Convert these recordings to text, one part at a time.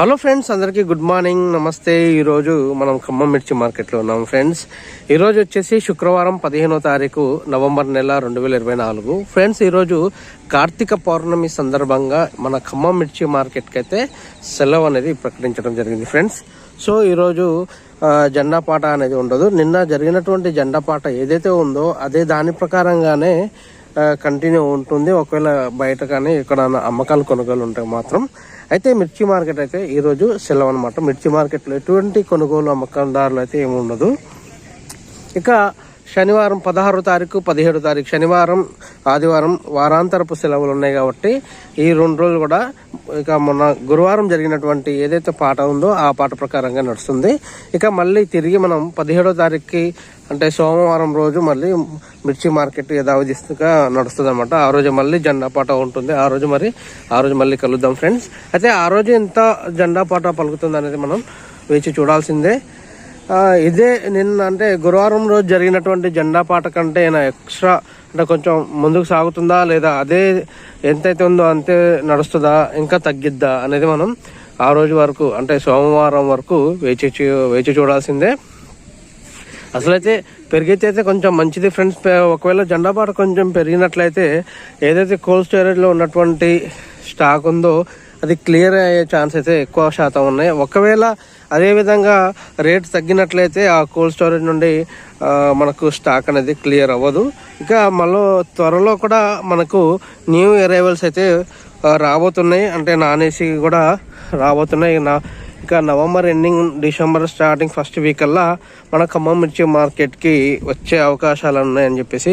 Hello friends అందరికీ good morning. నమస్తే. ఈరోజు మనం ఖమ్మం మిర్చి మార్కెట్లో ఉన్నాం ఫ్రెండ్స్. ఈరోజు వచ్చేసి శుక్రవారం పదిహేనో తారీఖు నవంబర్ నెల రెండు వేల ఇరవై నాలుగు. ఫ్రెండ్స్ ఈరోజు కార్తీక పౌర్ణమి సందర్భంగా మన ఖమ్మం మిర్చి మార్కెట్కి అయితే సెలవు అనేది ప్రకటించడం జరిగింది ఫ్రెండ్స్. సో ఈరోజు ఆ, జెండా పాట అనేది ఉండదు. నిన్న జరిగినటువంటి జెండా పాట ఏదైతే ఉందో అదే దాని ప్రకారంగానే కంటిన్యూ ఉంటుంది. ఒకవేళ బయట కానీ ఇక్కడ అమ్మకాలు కొనుగోలు ఉంటాయి మాత్రం. అయితే మిర్చి మార్కెట్ అయితే ఈరోజు సెలవు అనమాట మిర్చి మార్కెట్లో ఎటువంటి కొనుగోలు అమ్మకందారులు అయితే ఏమి ఉండదు ఇక శనివారం పదహారు తారీఖు పదిహేడు తారీఖు శనివారం ఆదివారం వారాంతరపు సెలవులు ఉన్నాయి కాబట్టి ఈ రెండు రోజులు కూడా ఇక మొన్న గురువారం జరిగినటువంటి ఏదైతే పాట ఉందో ఆ పాట ప్రకారంగా నడుస్తుంది. ఇక మళ్ళీ తిరిగి మనం పదిహేడో తారీఖుకి అంటే సోమవారం రోజు మళ్ళీ మిర్చి మార్కెట్ యథావిధిగా నడుస్తుంది అనమాట ఆ రోజు మళ్ళీ జెండా పాట ఉంటుంది. ఆ రోజు మరి ఆ రోజు మళ్ళీ కలుద్దాం ఫ్రెండ్స్. అయితే ఆ రోజు ఎంత జెండా పాట పలుకుతుంది అనేది మనం వేచి చూడాల్సిందే. ఇదే నిన్న అంటే గురువారం రోజు జరిగినటువంటి జెండా పాట కంటే ఎక్స్ట్రా అంటే కొంచెం ముందుకు సాగుతుందా లేదా అదే ఎంతైతే ఉందో అంతే నడుస్తుందా ఇంకా తగ్గిద్దా అనేది మనం ఆ రోజు వరకు అంటే సోమవారం వరకు వేచి చూ- వేచి చూడాల్సిందే. అసలైతే పెరిగితే అయితే కొంచెం మంచిది ఫ్రెండ్స్. ఒకవేళ జెండా పాట కొంచెం పెరిగినట్లయితే ఏదైతే కోల్డ్ స్టోరేజ్లో ఉన్నటువంటి స్టాక్ ఉందో అది క్లియర్ అయ్యే ఛాన్స్ అయితే ఎక్కువ శాతం ఉన్నాయి. ఒకవేళ అదేవిధంగా రేట్ తగ్గినట్లయితే ఆ కోల్డ్ స్టోరేజ్ నుండి మనకు స్టాక్ అనేది క్లియర్ అవ్వదు. ఇక మళ్ళీ త్వరలో కూడా మనకు న్యూ అరైవల్స్ అయితే రాబోతున్నాయి. అంటే నాన్ ఏసీ కూడా రాబోతున్నాయి. నా ఇక November ending December starting first week అల్లా మన ఖమ్మం మిర్చి మార్కెట్కి వచ్చే అవకాశాలు ఉన్నాయని చెప్పేసి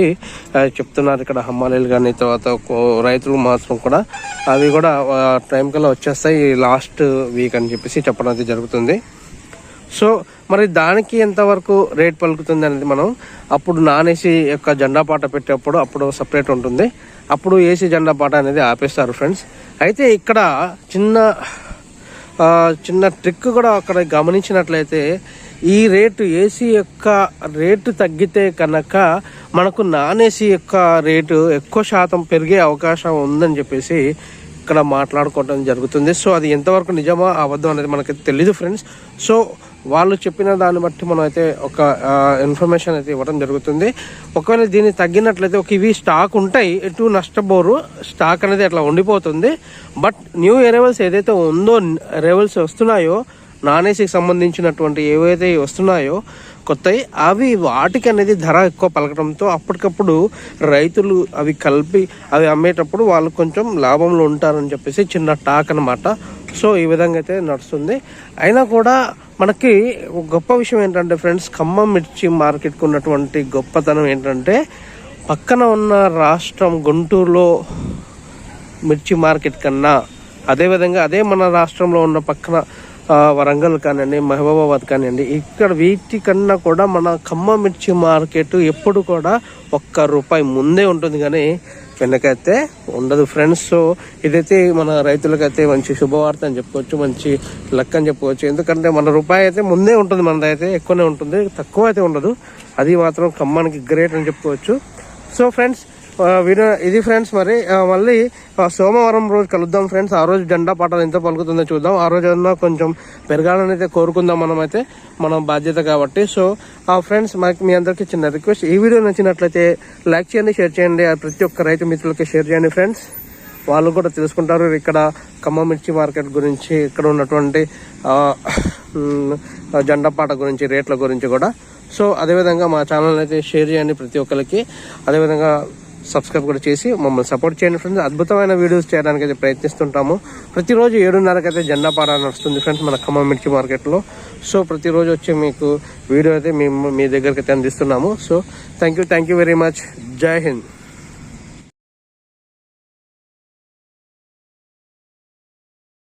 చెప్తున్నారు ఇక్కడ హమ్మాలీలు కానీ తర్వాత రైతులు మాత్రం కూడా. అవి కూడా టైం కల్లా వచ్చేస్తాయి లాస్ట్ వీక్ అని చెప్పేసి చెప్పడం అయితే జరుగుతుంది. సో మరి దానికి ఎంతవరకు రేట్ పలుకుతుంది అనేది మనం అప్పుడు నాన్ ఏసీ యొక్క జెండా పాట పెట్టేటప్పుడు అప్పుడు సపరేట్ ఉంటుంది. అప్పుడు ఏసీ జెండా పాట అనేది ఆపేస్తారు ఫ్రెండ్స్ అయితే ఇక్కడ చిన్న చిన్న ట్రిక్ కూడా అక్కడ గమనించినట్లయితే ఈ రేటు ఏసీ యొక్క రేటు తగ్గితే కనుక మనకు నాన్ ఏసీ యొక్క రేటు ఎక్కువ శాతం పెరిగే అవకాశం ఉందని చెప్పేసి ఇక్కడ మాట్లాడుకోవడం జరుగుతుంది. సో అది ఎంతవరకు నిజమా అబద్ధం అనేది మనకి తెలీదు ఫ్రెండ్స్. సో వాళ్ళు చెప్పిన దాన్ని బట్టి మనం అయితే ఒక ఇన్ఫర్మేషన్ అయితే ఇవ్వడం జరుగుతుంది. ఒకవేళ దీన్ని తగ్గినట్లయితే ఒక ఇవి స్టాక్ ఉంటాయి ఎటు నష్టపోరు స్టాక్ అనేది అట్లా ఉండిపోతుంది. బట్ న్యూ ఎరేవల్స్ ఏదైతే ఉందో ఎరేవల్స్ వస్తున్నాయో నాన్ ఏసీకి సంబంధించినటువంటి ఏవైతే వస్తున్నాయో కొత్తవి అవి వాటికి అనేది ధర ఎక్కువ పలకడంతో అప్పటికప్పుడు రైతులు అవి కలిపి అవి అమ్మేటప్పుడు వాళ్ళు కొంచెం లాభంలో ఉంటారని చెప్పేసి చిన్న టాక్ అనమాట సో ఈ విధంగా అయితే నడుస్తుంది. అయినా కూడా మనకి గొప్ప విషయం ఏంటంటే ఫ్రెండ్స్ ఖమ్మం మిర్చి మార్కెట్కి ఉన్నటువంటి గొప్పతనం ఏంటంటే పక్కన ఉన్న రాష్ట్రం గుంటూరులో మిర్చి మార్కెట్ కన్నా అదేవిధంగా అదే మన రాష్ట్రంలో ఉన్న పక్కన వరంగల్ కానివ్వండి మహబూబాబాద్ కానివ్వండి ఇక్కడ వీటి కన్నా కూడా మన ఖమ్మం మిర్చి మార్కెట్ ఎప్పుడు కూడా ఒక్క రూపాయి ముందే ఉంటుంది కానీ వెనకైతే ఉండదు ఫ్రెండ్స్. సో ఇదైతే మన రైతులకైతే మంచి శుభవార్త అని చెప్పుకోవచ్చు మంచి లక్ అని చెప్పుకోవచ్చు ఎందుకంటే మన రూపాయి అయితే ముందే ఉంటుంది మనదైతే ఎక్కువనే ఉంటుంది తక్కువ అయితే ఉండదు. అది మాత్రం ఖమ్మానికి గ్రేట్ అని చెప్పుకోవచ్చు సో ఫ్రెండ్స్ ఆ, వీడియో ఇది ఫ్రెండ్స్ మరి. మళ్ళీ సోమవారం రోజు కలుద్దాం ఫ్రెండ్స్. ఆ రోజు జెండా పాటలు ఎంత పలుకుతుందో చూద్దాం. ఆ రోజు అన్నా కొంచెం పెరగాలని అయితే కోరుకుందాం మనం అయితే మనం బాధ్యత కాబట్టి. సో ఆ ఫ్రెండ్స్ మనకి మీ అందరికీ చిన్న రిక్వెస్ట్. ఈ వీడియో నచ్చినట్లయితే లైక్ చేయండి షేర్ చేయండి ప్రతి ఒక్క రైతు మిత్రులకి షేర్ చేయండి ఫ్రెండ్స్. వాళ్ళు కూడా తెలుసుకుంటారు ఇక్కడ ఖమ్మం మిర్చి మార్కెట్ గురించి ఇక్కడ ఉన్నటువంటి జెండా పాట గురించి రేట్ల గురించి కూడా. సో అదేవిధంగా మా ఛానల్ అయితే షేర్ చేయండి ప్రతి ఒక్కరికి. అదేవిధంగా సబ్స్క్రైబ్ కూడా చేసి మమ్మల్ని సపోర్ట్ చేయండి ఫ్రెండ్స్ అద్భుతమైన వీడియోస్ చేయడానికి అయితే ప్రయత్నిస్తుంటాము. ప్రతిరోజు ఏడున్నరకు అయితే జెండా పారా నడుస్తుంది ఫ్రెండ్స్ మన ఖమ్మం మిర్చి మార్కెట్లో సో ప్రతిరోజు వచ్చి మీకు వీడియో అయితే మేము మీ దగ్గరికి అయితే అందిస్తున్నాము. So thank you thank you very much Jai Hind.